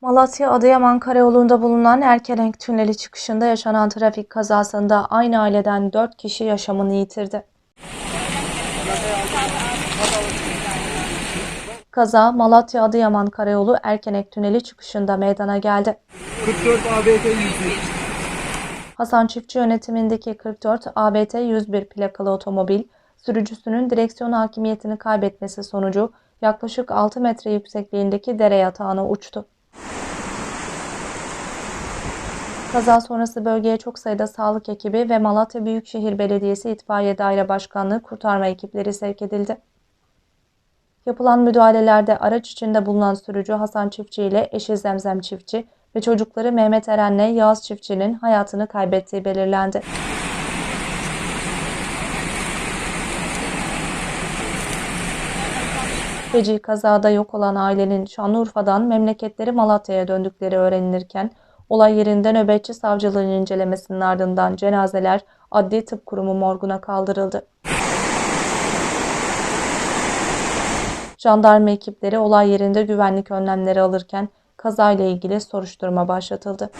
Malatya Adıyaman Karayolu'nda bulunan Erkelenk Tüneli çıkışında yaşanan trafik kazasında aynı aileden 4 kişi yaşamını yitirdi. Kaza Malatya Adıyaman Karayolu Erkenek Tüneli çıkışında meydana geldi. 44 ABT 101. Hasan Çiftçi yönetimindeki 44 ABT 101 plakalı otomobil, sürücüsünün direksiyon hakimiyetini kaybetmesi sonucu yaklaşık 6 metre yüksekliğindeki dere yatağına uçtu. Kaza sonrası bölgeye çok sayıda sağlık ekibi ve Malatya Büyükşehir Belediyesi İtfaiye Daire Başkanlığı kurtarma ekipleri sevk edildi. Yapılan müdahalelerde araç içinde bulunan sürücü Hasan Çiftçi ile eşi Zemzem Çiftçi ve çocukları Mehmet Eren'le Yağız Çiftçi'nin hayatını kaybettiği belirlendi. Feci kazada yok olan ailenin Şanlıurfa'dan memleketleri Malatya'ya döndükleri öğrenilirken olay yerinde nöbetçi savcılığın incelemesinin ardından cenazeler Adli Tıp Kurumu morguna kaldırıldı. Jandarma ekipleri olay yerinde güvenlik önlemleri alırken kazayla ilgili soruşturma başlatıldı.